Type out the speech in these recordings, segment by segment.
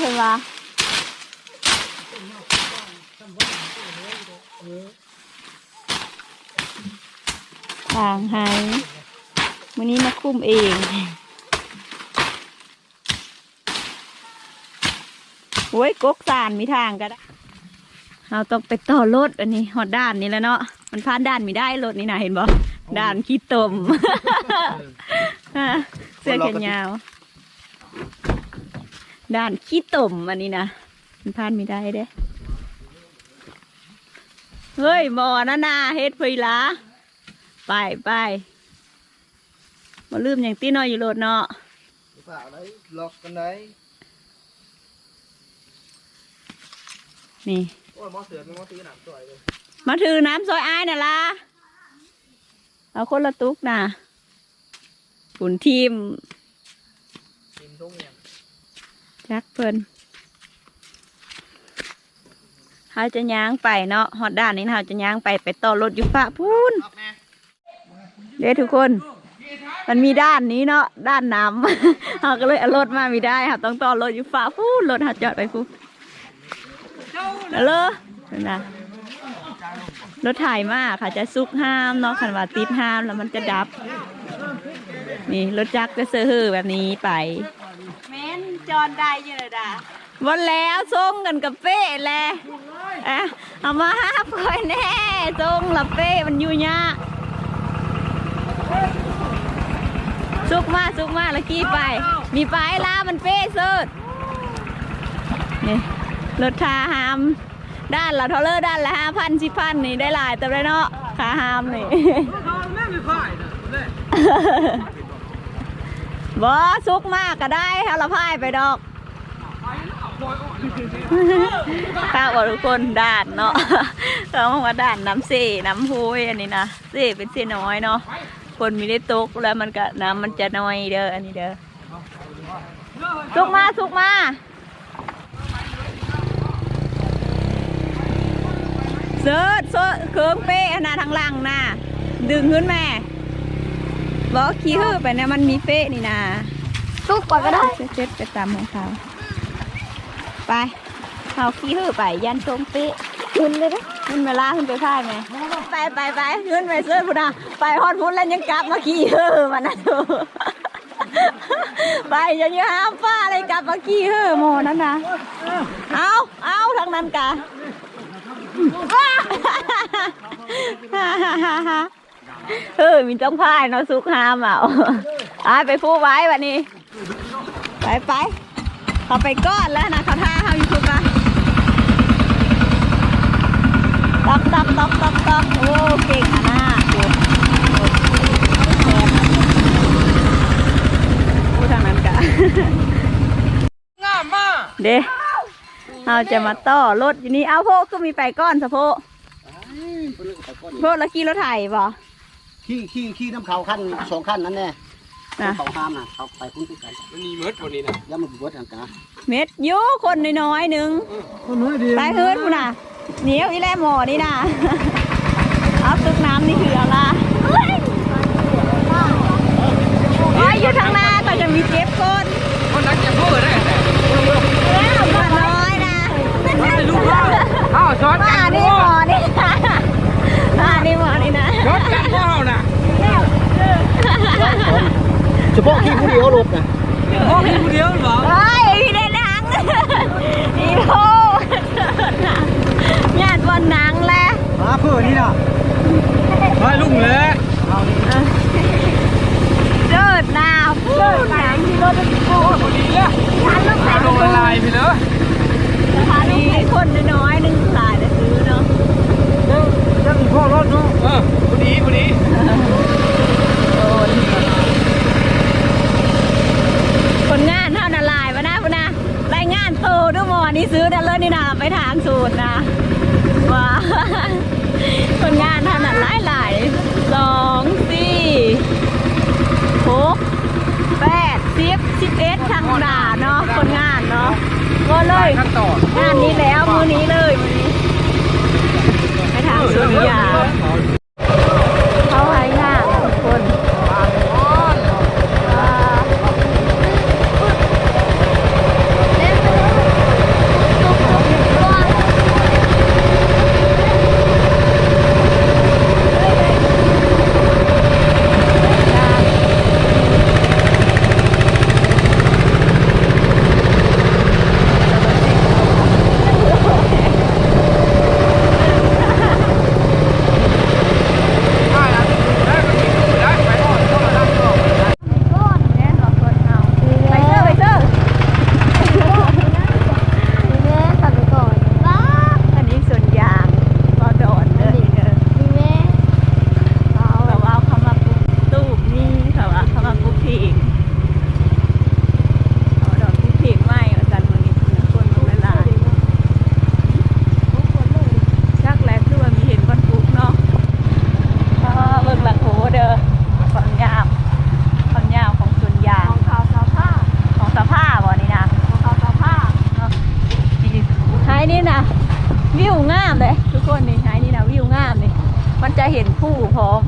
เพิ่นว่าทางหายมื้อนี้มาคุมเองโอ้ยกกสานมีทางก็ได้เราต้องไปต่อรถอันนี้หอดด้านนี้แล้วเนาะมันผ่านด้านไม่ได้รถนี่นะเห็นบ่ด้านขี้ตมเสื้อแขนยาว ด้านขี้ตมอันนี้นะมันผ่านไม่ได้เด้เฮ้ยหมอนะนาเฮ็ดเพยละไปไปมาลืมอย่างตีน้อยอยู่โลดเนาะฝาก đấy lọt con đấy นี่ ôi món sườn món tí làm tuổi rồi มาถือน้ำซอยอ้ายน่ะล่ะเอาคนละตุกน่ะขุนทีม tìm xuống nhỉ จักเพิ่นเขาจะย่างไปเนาะฮอดด้านนี้เขาจะย่างไปไปต่อรถอยู่ฝ่าพูนเด้ทุกคน มันมีด้านนี้เนาะด้านน้ำเขาก็เลยเอารถมาไม่ได้ค่ะต้องต่อรถอยู่ฝ่าพูนรถเขาจอดไปพูนเอาเลยนั่นะรถถ่ายมากค่ะจะซุกห้ามเนาะคันว่าติดห้ามแล้วมันจะดับ นี่รถจักรก็เซอร์แบบนี้ไป นจอนได้เยอะดาวันแล้วส่งกันกับเป้แหละอะเอามาห้าพอยแน่ส่งละเป้มันอยู่ยากสุกมาสุกมาแล้วกี้ไป มีไปลามันเป้เสิร์ชนี่รถทาหาม ด้านละเทอเลอร์ด้านละห้าพันสิพันนี่ได้หลายแต่ได้เนาะขาหามนี่ บ่สุกมากก็ได้ถ้าเราพายไปดอกข้าวทุกคนด่านเนาะเขาบอกว่าด่านน้ำเสน้ำห้วยอันนี้นะเสเป็นเสน้อยเนาะคนมีได้ตกแล้วมันก็น้ำมันจะน้อยเด้ออันนี้เด้อสุกมาสุกมาเสิร์ชเสิร์ชเคิงเป้อนน่ะทางหลังน่ะดึงขึ้นแม่ บอกขี้หื้อไปเนี่ยมันมีเป๊ะนี่นะตุ๊กก่อนก็ได้เจ็ดไปตามของเขาไปเขาขี้หื้อไปยันตรงเป๊ะขึ้นเลยนะขึ้นเวลาขึ้นไปพ่ายไหมไปไปไปขึ้นไปเสื้อพุดาไปฮอดพุ้นแล้วยังกลับมาขี้หื้อมันนะทูไปอยังอยืห้ามฟ้าเลยกลับมาขี้หื้อโมนั่นนะเอาเอาทางนั้นกะ เออมีต้องพายเนาะสุกหามอะอะไปพูไว้วันนี้ ไปไปเขาไปก้อนแล้วนะเขาท่าเขาอยู่ทุกปะตอกตอกตอกตอกตอกโอ้เก่งนาดดูโอ้พูดทางนั้นกะ ngàm mà เด้เราจะมาต่อรถอยู่นี่เอาโพก็มีไปก้อนสะโพโพแล้วขี่รถไถบ่ ขี้ขี้ขี้น้ำเขาขั้นสองขั้นนั้นแน่นะเขาห้ามนะเขาไปพุ่นทุกกัน nó nhì mớt vào đi nè ย่ามันบวชทางกาเม็ดอยูคนน้อยๆหนึ่งคนน้อยดีไปเฮือนพุ่นน่ะเหนียวอีแลหมอนี่น่ะ เอาตึกน้ำนี่คืออะไรเฮ้ยโอ้ยอยู่ทางหน้าก็จะมีเจ็บคน con đánh chém vô ở đây แล้วมันน้อยนะ à chót ว่านี่หมอนี่นะว่านี่หมอนี่นะ chót chém vào nè เฉพาะขี้ผู้เดียวรถนะ có khi một điếu mà เฮ้ยพี่ได้หนังอีโพญาติวันหนังแหละมาเพื่อนี่นะ thôi lùng lẹ เจิดหนาพูดหนังที่รถเป็นโคตร đi nhá ฉันต้องใส่ đồ lại thì nữa สถานีให้คนน้อยๆหนึงขายแต่ซื้อเนาะจังพ่อรถเนาะ ờ có đi có đi โด คนงานเท่านาลายวะนะพุ่นนะรายงานโตด้วยหมอนี่ซื้อนะเลยนี่นะไปทางสูตรนะว้าคนงานเท่านั้นหลายหลายๆสองสี่หกแปดสิบสิบเอ็ดทางด่าเนาะคนงานเนาะก็เลยขั้นตอนงานนี้แล้วมือนี้เลยมือนี้ไปทางสุริยาเขาให้งานทุกคนอ่า นี่นะวิวงามเลยทุกคนนี่หายนี่นะวิวงามนี่มันจะเห็นผู้พร้อม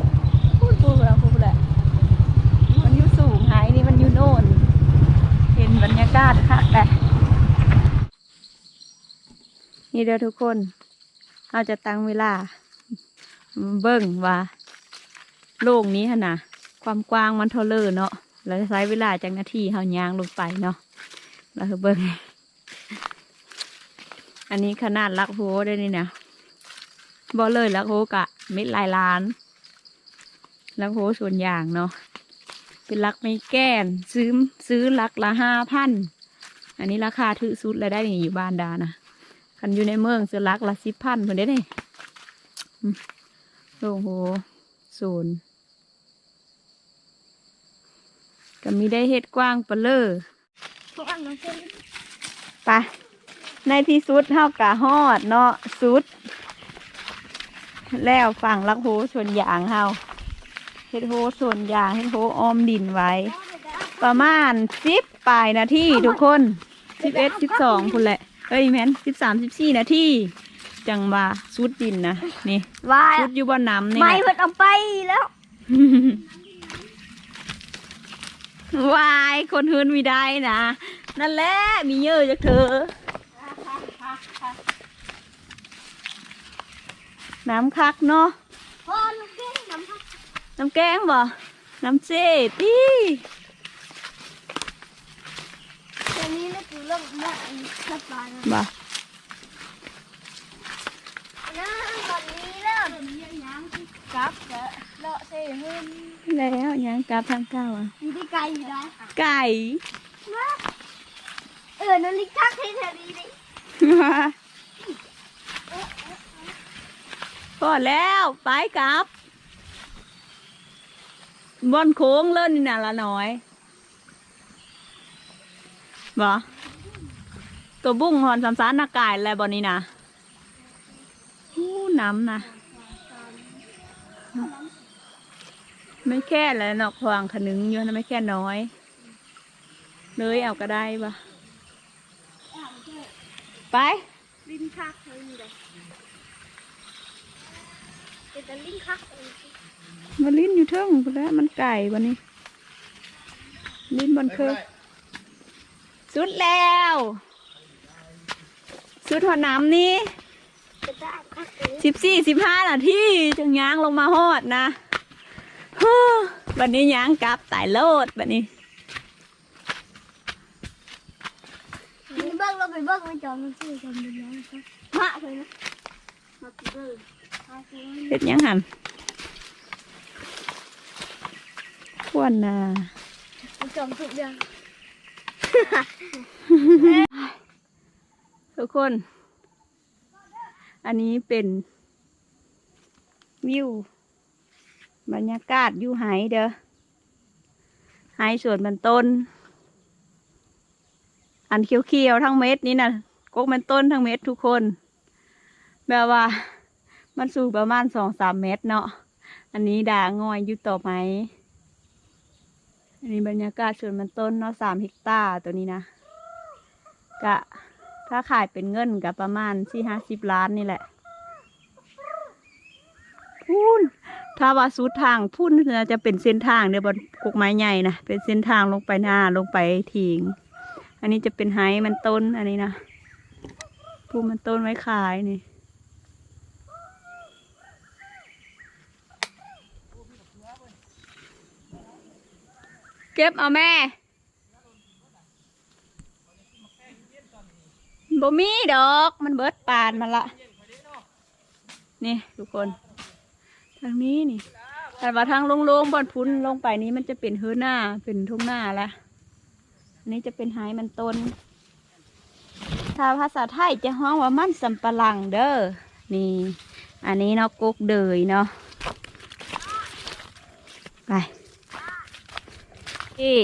พูดพูดแล้วพูดแล้วมันอยู่สูงหายนี่มันอยู่โน่น เห็นบรรยา กาศค่ะแต่นี่เด้อทุกคนเราจะตั้งเวลา เบิ่งว่าโลกนี้ฮะนะความกว้างมันเท่าเลอเนาะแล้วใช้เวลาจากนาทีเฮายางลงไปเนาะแล้วคือเบิ่งอันนี้ขนาดลักโฮได้นี่นะบ่เลยลักโฮกะเม็ดลายล้านลักโฮส่วนอย่างเนาะ เป็นลักไม่แก้น ซื้อซื้อลักละห้าพันอันนี้ราคาถือสุดแล้วได้นี่อยู่บ้านดานะคันอยู่ในเมืองซื้อลักละสิบพันคนได้นี่โอ้โหศูนย์ก็มีได้เฮ็ดกว้างปเลอทุกอันน้องเส้นไปในที่สุดเท่ากะฮอดเนาะสุด แล้วฝั่งลักโฮชนยางเฮา เฮ็ดโฮชนยางเฮ็ดโฮออมดินไว้ ประมาณสิบปลายนาทีทุกคนสิบเอ็ดสิบสองคุณแหละเอ้ยแม่นสิบสามสิบสี่นาทีจังว่าสุดดินนะนี่วายสุดอยู่บนน้ำนี่ไม่นะเพิ่นเอาไปแล้ววายคนฮืนมีได้นะนั่นแหละมีเยอะจากเธอ น้ำคักเนาะพ่อลูกเก่งน้ำพัก น้ำแกงบ่ น้ำเจ็ดพี่ตัวนี้นี่คือเรื่องแม่สบายนะบ่นะตอนนี้เริ่มยังกลับแล้วเลาะเสียเงินแล้วยังกลับทางเก้าอะมีที่ไกลอยู่นะไก่นะเออนั่นลิกทักให้เธอดีดิพอแล้วไปกลับ บอนโค้งเล่นนี่น่ะละน้อยบ่ตัวบุ้งหอนสามสารนากายอะไรบอนนี้นะอู้น้ำนะไม่แค่แล้วนอกควางขนึงอยู่นะไม่แค่น้อย เลยเอาก็ได้ปะไปลินคักเลยเลยเป็นแต่ลินคักเออ มาลิ้นอยู่เทิงพู้นแหล้วมันไก่วันนี้ ลิ้นบนเคยสุดแล้ว สุดหัวน้ำนี่เป็นแต่คักเออสิบสี่สิบห้านาทีจึงย้างลงมาฮอดนะฮู้บันนี้ย้างกลับตายโลดบันนี้นี่เบิ้งเราไปเบิ้งไม่จอมมันซื้อจอมเป็นยังไงมะเลยนะมาไปเบิ้งมาไปเบิ้งเฮ็ดหยังหัน ขวนน่ะมันจอมทุกอย่างทุกคน อันนี้เป็น วิว บรรยากาศอยู่ไหเด้อไหสวนมันต้น อันเขียวๆทั้งเม็ดนี่นะกกมันต้นทั้งเม็ดทุกคน แบบว่า มันสูงประมาณสองสามเมตรเนาะ อันนี้ด่างอยอยู่ต่อไหม อันนี้บรรยากาศสวนมันต้นเนาะสามเฮกตาร์ตัวนี้นะกะถ้าขายเป็นเงินกับประมาณสี่ห้าสิบล้านนี่แหละพูนถ้าว่าสุดทางพุ่นน่าจะเป็นเส้นทางเดี๋ยวบนกกไม้ใหญ่นะเป็นเส้นทางลงไปหน้าลงไปถิงอันนี้จะเป็นไฮมันต้นอันนี้นะพูมันต้นไว้ขายนี่ เก็บเอาแม่บ่มีดอก มันเบิดปานมันละ นี่ทุกคน ทางนี้นี่ แต่ว่าทางโล่งๆบอนพุ้นลงไปนี้มันจะเป็นเฮือหน้า เป็นทุ่งหน้าละอันนี้จะเป็นไฮมันต้น ถ้าภาษาไทยจะฮ้องว่ามันสำปะหลังเด้อ นี่ อันนี้เนาะกุกเดยเนาะ ไป นี่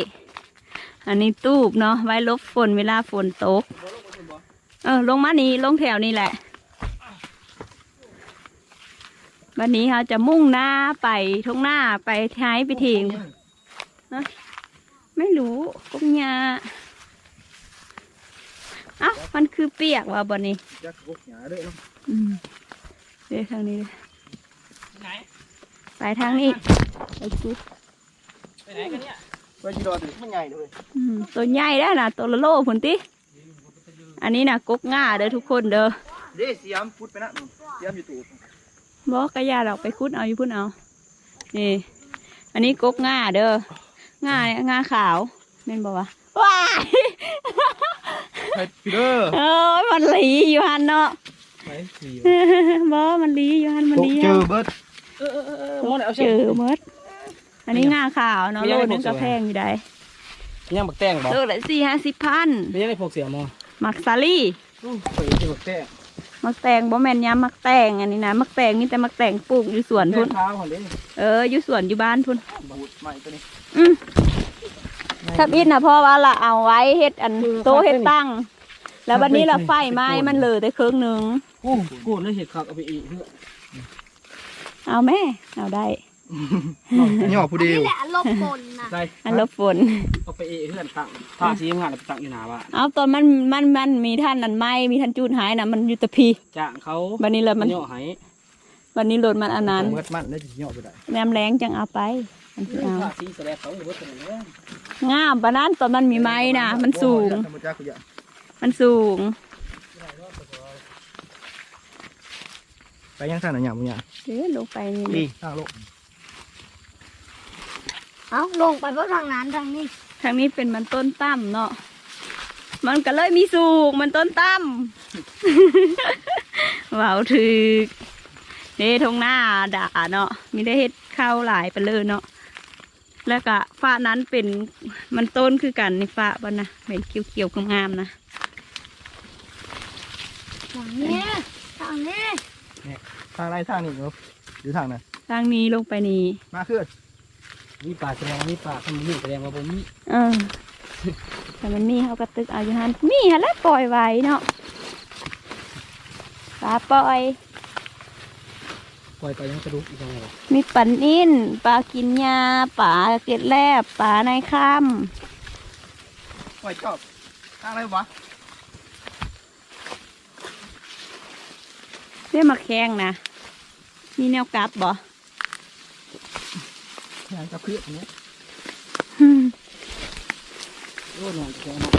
อันนี้ตูบเนาะไว้ลบฝนเวลาฝนตก เออลงมานี่ลงแถวนี่แหละ วันนี้เราจะมุ่งหน้าไปทุ่งหน้าไปท้ายไปถิงฮะไม่รู้กุ๊กยาเอ้ามันคือเปียกว่ะบ่นี่จักกหยาด้วยเนาะอืมเดี๋ยวทางนี้เลยไหนไปทางนี้ ไปจุไปไหนกันเนี่ย ไปจีรอถึงมันใหญ่เลยอืมตัวใหญ่ได้อนะตัวละโลผลติอันนี้นะกกง่าเด้อทุกคนเด้อเด้เสียมพุดไปนะเสียมอยู่ตู้บอกกระยาเราไปคุดเอาอยู่พุ่นเอานี่อันนี้กกง่าเด้อง่าง่าขาวแม่นบอกว่าว้ายไปพี่เด้อเอ้ยมันหลีอยู่หันเนาะไปสีบอมันหลีอยู่หันมันหลีเจอะอเบิร์ดเออเออเออมองเอาเจอเมด อันนี้ง่าขาวเนาะไม่โลได้นึงบอกก็สวยแพงอยู่ได้ยังบักแตงบ่โลละสี่ห้าสิบพันไม่ยังได้พกเสียมอมักซาลี่ไปจีบักแต้มักแตงบ่แม่นยำมักแตงอันนี้นะมักแตงนี่แต่มักแตงปลูกอยู่สวนพุ่พุ่นนเท้าของเด้เอออยู่สวนอยู่บ้านพุ่นบูดใหม่ตัวนี้อืมทับอิดนะเพราะว่าเราเอาไว้เฮ็ดอันโตะเฮ็ดตั้ง แล้ววันนี้เราไฟไหม้มันเหลือแต่ครึ่งหนึ่งโอ้โกรธเลยเห็ดขับเอาไปอีกเพื่อเอาแม่เอาได้ นี่ว่าผู้เดียวนี่แหละลบฝนนะใส่อันลบฝน เอาไปอีกเพื่อนตั้งผ้าสีงานเอาไปตั้งอยู่หน้าบ้านเอาตอนมันมันมันมีท่านอันไหม้มีท่านจูดหายนะมันอยู่แตะพีจ้างเขาวันนี้เลยมันย่อให้วันนี้รถมันอันนั้นเบิร์ดมันได้จีเหยาะไปได้แนมแรงจังเอาไปมันสิเอาผ้าสีแสลบเขาหรือว่าตัวนี้งามปะนั้นตอนมันมีไม้นะมันสูง ธรรมชาติเขาอยากมันสูง ไปยังท่านหน่อยอย่างมึงอย่างเดี๋ยวลงไปนี่ดีทางโลก เอาลงไปเพราะทางนั้นทางนี้ ทางนี้เป็นมันต้นตั้มเนาะ มันก็เลยมีสูงมันต้นตั้มเว้าถึกเด้ทงหน้าด่าเนาะ มีได้เฮ็ดข้าวหลายไปเลยเนาะ แล้วก็ฟ้านั้นเป็นมันต้นคือกันในฟ้าบ้านนะเป็นเขียวๆงามๆนะทางนี้ทางนี้ ทางไรทางนี้ครับหรือทางนั้นทางนี้ลงไปนี่มาขึ้น มีป่าแสดงว่ามีป่าทำมีแสดงว่าบ่มีเออแต่มันมีเขากระตึกเอาอยู่หันมีฮะแล้วปล่อยไว้เนาะปลาปล่อย ปล่อยไปยังกระดูกอีกแล้วมีปันอินปลากินยาปลาเกล็ดแลบปลาในค่ปล่อยชอบทางอะไรวะำเรียกมาแข้งนะมีแนวกลับบ่ งานกับเพื่อนอย่างเนี้ยโอ้ยนอนแข็งมาก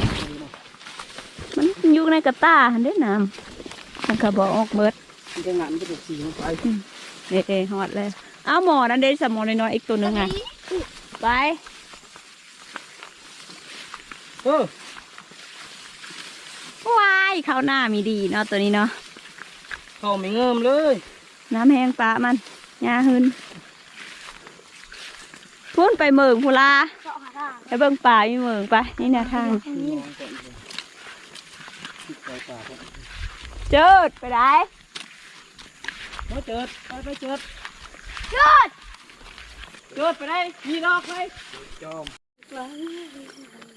มันอยู่ในกระตาหันเด้น้ำมันก็บอกออกเบิดมันจะงานมันจะถูกสีลงไปเอ๊ะฮอดเลยเอาหมอนั่นเด้สมอน้อยๆอีกตัวหนึงไงไปเออว้ายข้าวหน้ามีดีเนาะตัวนี้เนาะเขาไม่เงิมเลย น้ำแห้งปลามันยาหึน พุ่นไปเมืองพูลาเจาะหาทางไปเบิ่งป่าอยู่เมืองไปนี่แนวทางทางนี้ปล่อยป่าเจิดไปได้มาเจิดไปไปเจิดหยุดเจิดไปได้มีดอกไปจอม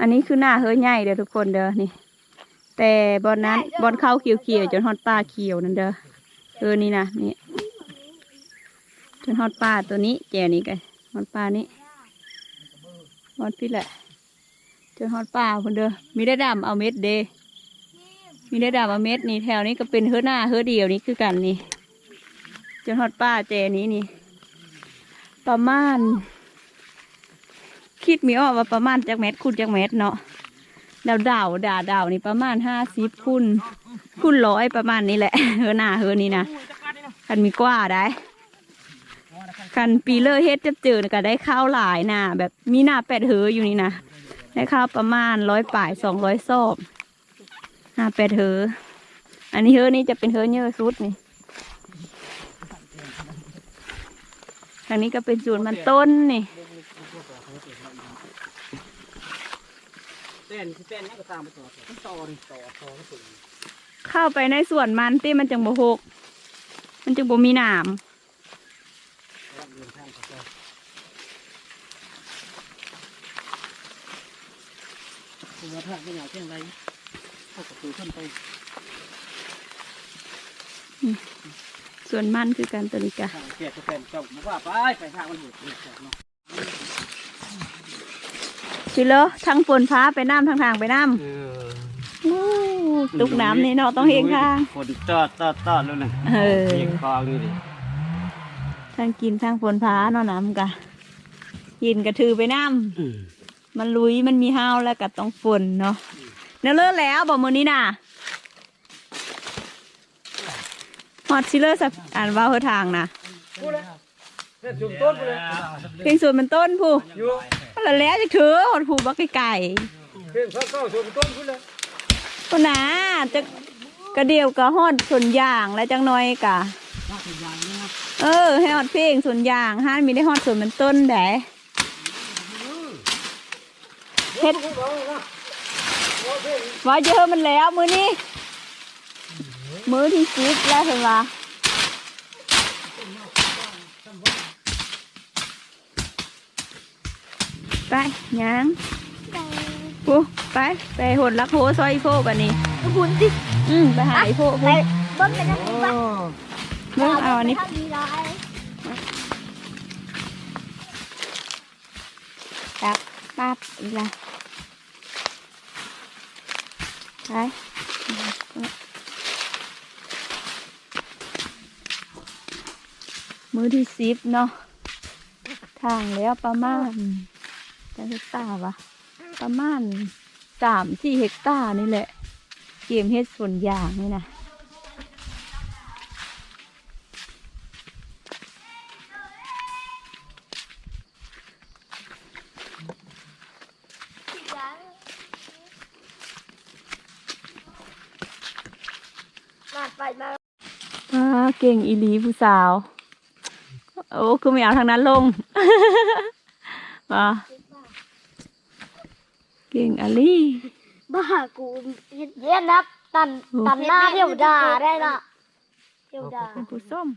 อันนี้คือหน้าเฮ้ยใหญ่เด้อทุกคนเด้อนี่ แต่บอนนั้นบอนเข้าเขียวๆจนฮอดปลาเขียวนั่นเด้อเออนี่นะนี่จนฮอดปลาตัวนี้แจวนี้กันฮอดปลานี้ ฮอดพี่แหละจนฮอดปลาคนเด้อมีได้ดำเอาเม็ดเดมีได้ดำเอาเม็ดนี่แถวนี้ก็เป็นเฮือหน้าเฮือเดียวนี่คือกันนี่จนฮอดปลาแจนี้นี่ ประมาณ คิดมีออกว่าประมาณจากเม็ดคูณจากเม็ดเนาะแล้วดาวด่าดาวนี่ประมาณห้าสิบคูณคูณร้อยประมาณนี้แหละเฮอหน้าเฮอนี่นะคันมีกว่าได้ คันปีเลอร์เฮ็ดจะเจอก็ได้ข้าวหลายน้าแบบมีหน้าแปดเฮออยู่นี่นะได้ข้าวประมาณร้อยป่ายสองร้อยซอบห้าแปดเฮออันนี้เฮอนี่จะเป็นเฮอเยอะสุดนี่ทางนี้ก็เป็นส่วนมันต้นนี่เข้าไปในส่วนมันที่มันจังบ่หก มันจังบ่มีหนาม ดินทางต่อคุณว่าถ้าไม่อยากเที่ยงไรเข้าประตูขึ้นไป ส่วนมันคือการตัวนี้กะทางเกียรติแฟนเจ้ามาว่าไปไปทางมันหุดเนาะสิเลอทั้งฝนฟ้าไปน้ำทั้งทางไปน้เออำโอ้ตุกน้ำนี่เนาะต้องเฮงข้างฝนตอดตอดตอดแล้วนะเออเรียงคลองนี่ดิ ทั้งกินทั้งฝนฟ้าเนาะน้ำกะยินกระถือไปน้ำอืมมันลุยมันมีห้าวแล้วก็ต้องฝนเนาะเนื้อเลิศแล้วบอกมือนี้น่ะฮอตซิเลอร์สับอ่านว่าเฮอทางนะเนี่ยจุ่มต้นไปเลยเพลงส่วนมันต้นผู้อยู่แล้วแล้วจะถือฮอดผู้บักไก่เพ่งข้าวเก้าจุ่มต้นพุ่นเลยๆคนน่ะจะกระเดียวกะฮอดส่วนยางและจังน้อยกะ เออ ให้ฮอดเพลงส่วนยางห้านมีได้ฮอดส่วนมันต้นแดเฮ็ดว่าเยอะมันแล้ว มือนี้ มือที่ซิปแล้วเห็นปะไปยังแต่ปูไปไปหดลักโพซอยอีโพบันนี้คุณดิอืมไปหาอีโพไปปูเบิ้งกันนะ เบิ่งเอาอันนี้ ปั๊บปั๊บอีกละไปมือที่สิบเนาะ ทางแล้วประมาณจะเฮกตาร์วะ ประมาณสามสี่เฮกตาร์นี่แหละ เกมเฮ็ดส่วนอย่างนี่นะ สิบล้านมาไปมา อ่า เก่งอีหลีผู้สาว โอ้คือไม่เอาทางนั้นลงมาเก่งอลีบ้ากูเรียนนับตันตันหน้าเที่ยวดาได้ละเที่ยวดาเป็นผู้ส้ม